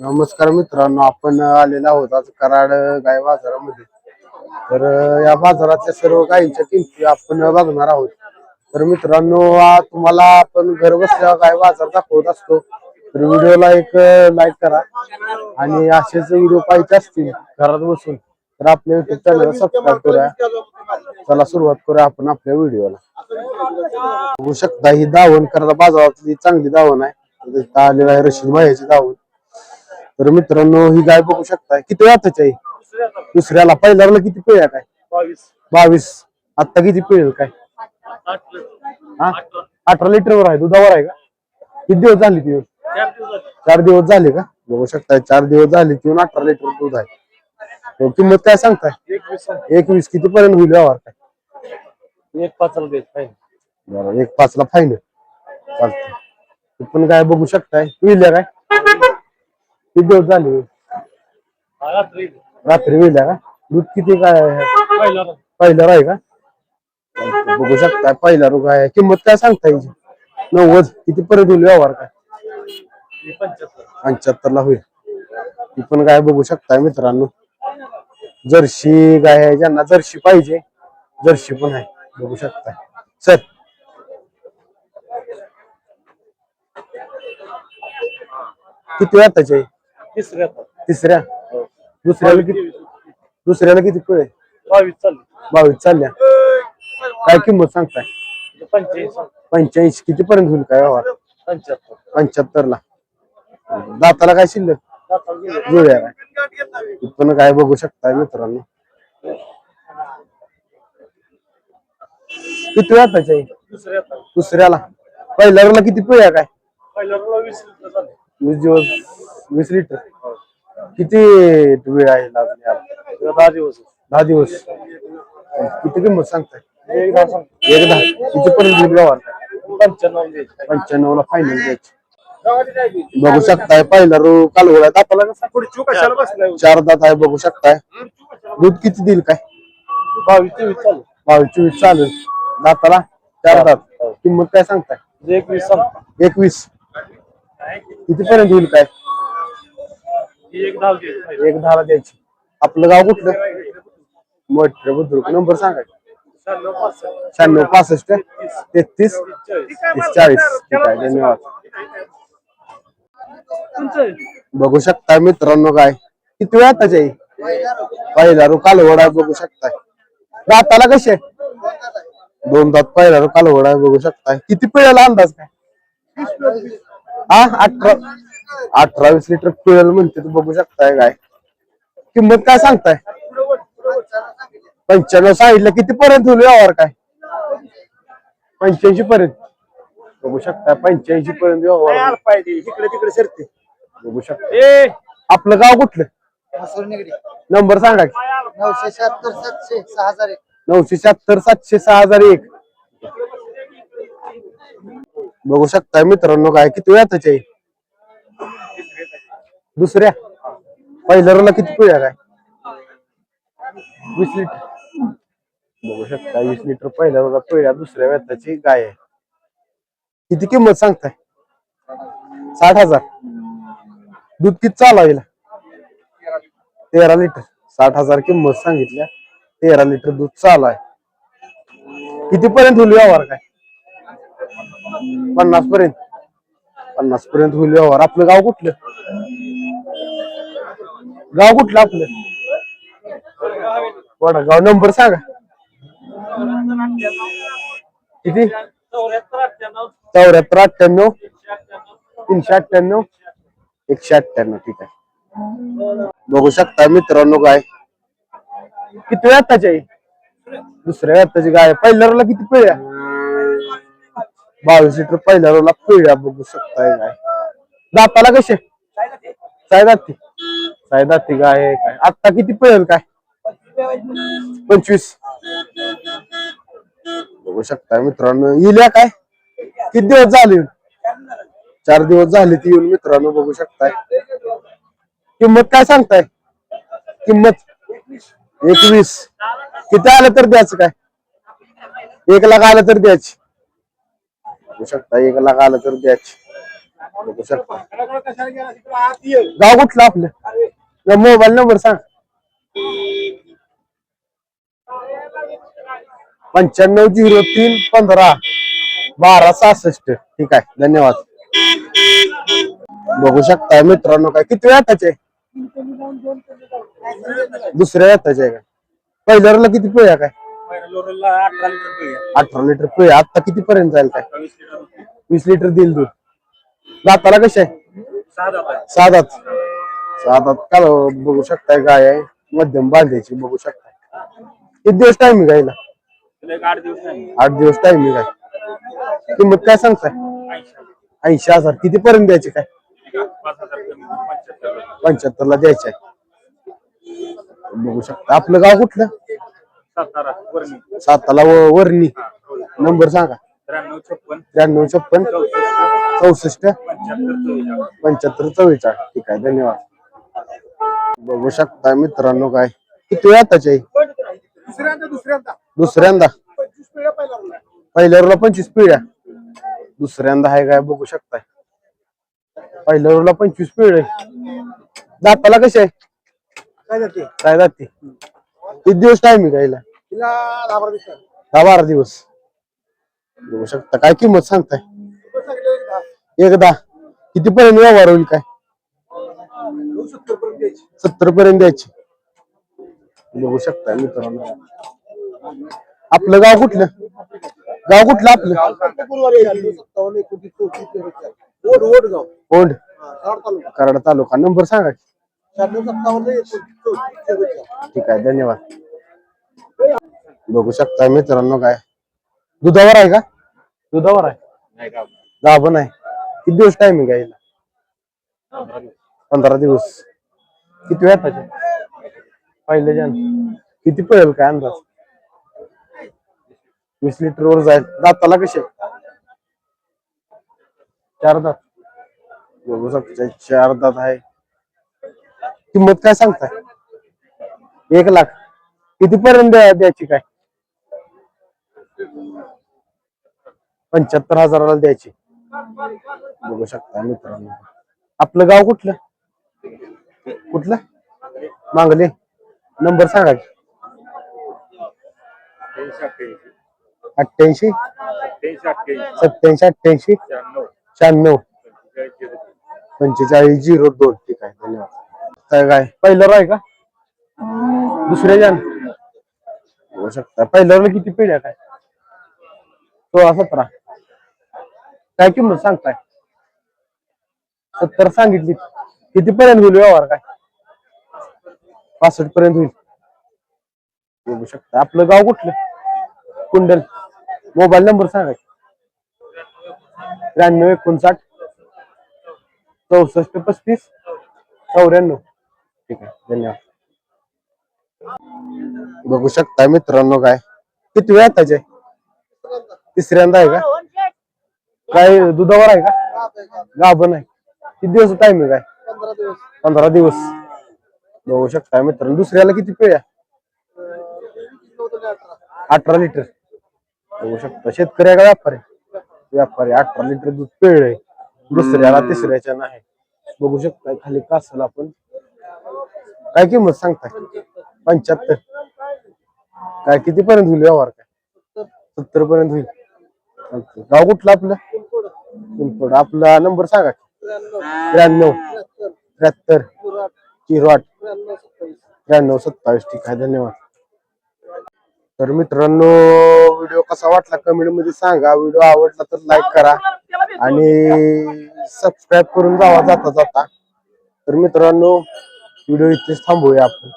नमस्कार मित्रांनो आपण आलेला आहोत आज कराड गाय बाजारामध्ये. तर या बाजारातल्या सर्व गायींच्या किमती आपण बघणार आहोत. तर मित्रांनो तुम्हाला आपण घर बसल्या गाय बाजार दाखवत असतो. तर व्हिडिओला एक लाईक करा. आणि असेच व्हिडिओ पाहिजे असतील घरात बसून तर आपल्या युट्यूब चॅनलला सबस्क्राईब करूया चला सुरुवात करूया आपण आपल्या व्हिडिओला. बघू शकता ही धावण करता बाजारातली चांगली दावण आहे. आलेला आलेलं आहे रशीद मायाची धावण तर मित्रांनो ही गाय बघू शकताय. किती वेळाची आहे? दुसऱ्याला पहिल्याला किती पिळ्या काय बावीस. बावीस. आता किती पिळेल काय? हा? अठरा लिटरवर आहे. दुधावर आहे का? किती दिवस झाले ती? चार दिवस झाले. का? बघू शकताय चार दिवस झाले ती अठरा लिटर दूध आहे. किंमत काय सांगताय? एकवीस. किती पर्यंत होईल व्यवहार काय? एक पाचला एक पाचला फायनल. चालतंय. पण काय बघू शकताय. विल्या काय? किती दिवस झाले? रात्री. विल्या का? दूध किती काय पहिला पहिला आहे का? बघू शकता पहिला रुग आहे. किंमत काय सांगता याची नव्वद. किती पर्यंत होईल व्यवहार काय? पंच्याहत्तर. ला होईल. ती पण गाय बघू शकताय मित्रांनो. जर्शी गाय आहे ज्यांना जर्शी पाहिजे जर्शी पण आहे. बघू शकताय सर किती आहे तिसऱ्या तिसऱ्या? दुसऱ्याला किती दुसऱ्याला किती पिळे बावीस चालली. बावीस चालल्या. काय किंमत सांगताय? पंच्याऐंशी पंच्याऐंशी. किती पर्यंत होईल काय व्यवहार पंच्याहत्तर. पंच्याहत्तर ला दाताला काय शिल्लक? जुळ्या काय पण काय बघू शकता मित्रांनो. किती आहे? दुसऱ्या दुसऱ्याला. पहिल्याला किती पिळ्या काय? पहिल्या वीस लिटर झाले. वीस दिवस. वीस लिटर. किती वेळ आहे लागली दहा दिवस. दहा दिवस. किती किंमत सांगताय? एक दहा सांग एक दहा. पंच्याण्णव द्यायचे. पंच्याण्णव ला फायनल द्यायची. बघू शकताय पहिला रो कालवडा कसा? कशाला बसलाय? चार दात आहे बघू शकताय. दूध किती देईल काय? बावीस तेवीस चालू. बावीस चोवीस चालेल. दाताला चार दात. किंमत काय सांगताय? एकवीस सांग एकवीस. किती पर्यंत होईल काय? एक दहा द्यायचे. आपलं गाव कुठलं? मोठे बुद्रुक. नंबर सांगा. शहाण्णव पासष्ट. तेहतीस चाळीस तीस चाळीस. ठीक आहे धन्यवाद. बघू शकताय मित्रांनो काय. किती वेळा त्याच्या पहिला रो कालवड आहे बघू शकताय. दाताला कसे? दोन दात पहिला रो कालवड आहे बघू शकताय. किती पिळ्याला अंदाज काय? हा अठरा. अठरा वीस लिटर पिळेल म्हणते तू बघू शकताय काय. किंमत काय सांगताय? पंच्याण्णव सांगितलं किती पर्यंत होईल व्यवहार काय? पंच्याऐंशी पर्यंत. बघू शकता पंच्याऐंशी पर्यंत व्यवहार इकडे तिकडे सरते. बघू शकता ए! आपलं गाव कुठलं? नंबर सांगा की. नऊशे शहात्तर सातशे सहा हजार एक. नऊशे शहात्तर सातशे सहा हजार एक. बघू शकता मित्रांनो काय किती वेळा त्याचे दुसऱ्या? पहिल्या किती पिळ्या काय? वीस लिटर. बघू शकता वीस लिटर पहिल्या रोला पिळ्या दुसऱ्या वेताची गाय आहे. किती किंमत सांगताय? साठ हजार. दूध किती चालू आहे तेरा लिटर. साठ हजार किंमत सांगितल्या. तेरा लिटर दूध चालू आहे. किती पर्यंत होईल व्यवहार काय? पन्नास पर्यंत पन्नास पर्यंत होईल व्यवहार. आपलं गाव कुठलं? गाव कुठलं आपलं? वडगाव. नंबर सांगा. किती? चौऱ्याहत्तर अठ्ठ्याण्णव. तीनशे अठ्ठ्याण्णव. एकशे अठ्ठ्याण्णव. ठीक आहे. बघू शकता मित्रांनो काय. किती आत्ताची आहे दुसऱ्या आत्ताची गाय. पहिल्याला किती पिळ्या? बावीस लिटर पहिल्या पिळ्या बघू शकताय गाय दाताला कसे? सायदाती सायदाती आहे काय? आता किती पडेल काय? पंचवीस. बघू शकता मित्रांनो इल्या काय? किती दिवस झाले? चार दिवस झाले ती येऊन मित्रांनो बघू शकताय. किंमत काय सांगताय? किंमत? एकवीस. किती आलं तर द्यायचं काय? एक लाख आलं तर द्यायची. बघू शकता एक लाख आलं तर द्यायची. बघू शकता गाव कुठलं आपलं? मोबाईल नंबर सांग. पंच्याण्णव झिरो तीन पंधरा बारा सहासष्ट. ठीक आहे धन्यवाद. बघू शकता मित्रांनो काय किती वेळाचे दुसऱ्या वेताचे आहे का? पहिल्याला किती पिळ्या काय? अठरा लिटर पिळ्या. पिळ्या आता किती पर्यंत जाईल काय? वीस लिटर देईल दूध. दाताला कसे आहे? सहा जात आहे. सहा दात सहा दात का बघू शकताय गाय आहे. मध्यम बांधायची बघू शकताय. किती दिवस टाइम गायला तुला एक आठ दिवस नाही आठ दिवस टाइम काय? किंमत काय सांगताय? ऐंशी हजार. किती पर्यंत द्यायची काय? पाच हजार कमी पंच्याहत्तर पंच्याहत्तर ला द्यायचे बघू शकता. आपलं गाव कुठलं? सातारा वर्णी. साताला व- वरणी. नंबर सांगा. त्र्याण्णव छप्पन. त्र्याण्णव छप्पन. चौसष्ट. चौसष्ट. पंच्याहत्तर चव्वेचाळीस. पंच्याहत्तर चव्वेचाळीस. ठीक आहे. धन्यवाद. बघू शकता मित्रांनो काय. किती वेळ आताचे? दुसऱ्यांदा पहिल्या रोला पंचवीस पिढ्या. दुसऱ्यांदा आहे काय बघू शकताय. पहिल्या रोला पंचवीस पिढे दाताला कसे आहे? काय जाते? किती दिवस टाइम आहे दहा बारा दिवसात दहा बारा दिवस. बघू शकता. काय किंमत सांगताय? एकदा किती पर्यंत व्यवहार होईल काय नऊ सत्तर पर्यंत द्यायची सत्तर पर्यंत द्यायची बघू शकता मित्रांनो. आपलं गाव कुठलं? गाव कुठलं आपलं? ओंड कराड तालुका. नंबर सांगा. ठीक आहे धन्यवाद. बघू शकता मित्रांनो काय. दुधावर आहे का? दुधावर आहे. गाभण आहे किती दिवस टाइम आहे पंधरा दिवस. किती वेळ पाहिजे पहिले जण. किती पळेल काय अंदाज? वीस लिटर वर जाईल. दाताला कसे? चार दात. बघू शकता चार दात आहे. किंमत काय सांगताय? एक लाख. किती पर्यंत द्यायची काय? पंच्याहत्तर हजाराला द्यायची. बघू शकता मित्रांनो. आपलं गाव कुठलं? कुठलं? मांगले. नंबर सांगा की. अठ्ठ्याऐंशी. अठ्ठ्याऐंशी सत्याऐंशी अठ्ठ्याऐंशी. शहाण्णव. पंचेचाळीस झिरो दोन. ठीक आहे धन्यवाद. काय काय पहिल्यावर आहे का? दुसऱ्या जान होऊ शकता. पहिल्यावर किती पिढ्या काय सोळा सतरा. काय किंमत सांगताय? सत्तर सांगितली किती पर्यंत होईल व्यवहार काय? पासष्ट पर्यंत होईल. बघू शकता. आपलं गाव कुठलं? कुंडल. मोबाईल नंबर सांगा त्र्याण्णव एकोणसाठ चौसष्ट पस्तीस चौऱ्याण्णव. ठीक आहे. धन्यवाद. बघू शकता मित्रांनो काय. किती वेळ त्याचे तिसऱ्यांदा आहे का? काय दुधावर आहे का? गाव नाही गाभण आहे. किती दिवस टाइम आहे काय? पंधरा दिवस. बघू शकता मित्रांनो. दुसऱ्याला किती पिळ्या? अठरा लिटर. बघू शकता. शेतकरी आहे का व्यापारी? व्यापारी. अठरा लिटर दूध पिळलंय. दुसऱ्याला तिसऱ्याच्या नाही. बघू शकता खाली कासल आपण. काय किंमत सांगताय? पंच्याहत्तर. काय किती पर्यंत होईल व्यवहार काय? सत्तर पर्यंत होईल. गाव कुठलं आपलं? पिंपळ आपला नंबर सांगा त्र्याण्णव. त्र्याहत्तर. त्र्याहत्तर झिरो आठ त्र्याण्णव सत्तावीस. त्र्याण्णव सत्तावीस ठीक आहे धन्यवाद. तर मित्रांनो व्हिडिओ कसा वाटला कमेंटमध्ये सांगा. व्हिडिओ आवडला तर लाईक करा आणि सबस्क्राईब करून जावा जाता जाता. तर मित्रांनो व्हिडिओ इथेच थांबूया आपण.